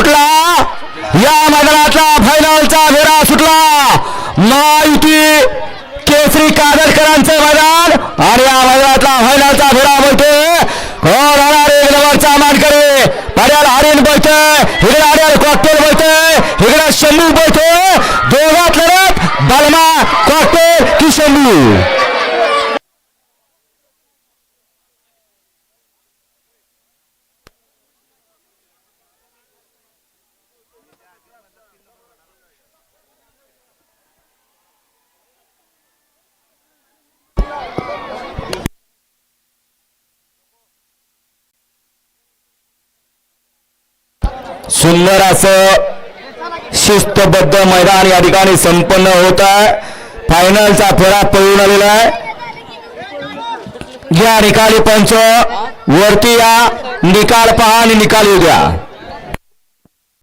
सुटला. या मैदानातला फायनलचा फेरा सुटला. महायुती केसरी कादरकरांचं मैदान आणि या मैदानातला फायनलचा फेरा बोलते कोण होणार एक नंबरचा मानकरी. पड्याला हरिण बोलते हिकडे आड्याला कॉकटेल बोलते हिकडे शंभू बोलते दोघात लढत. बलमा कॉकटेल की शंभू. सुंदर असं शिस्तबद्ध मैदान या ठिकाणी संपन्न होत आहे. फायनलचा फेरा पळून आलेला आहे. या निकाली पंच वरती या निकाल पहा आणि निकाल येऊ द्या.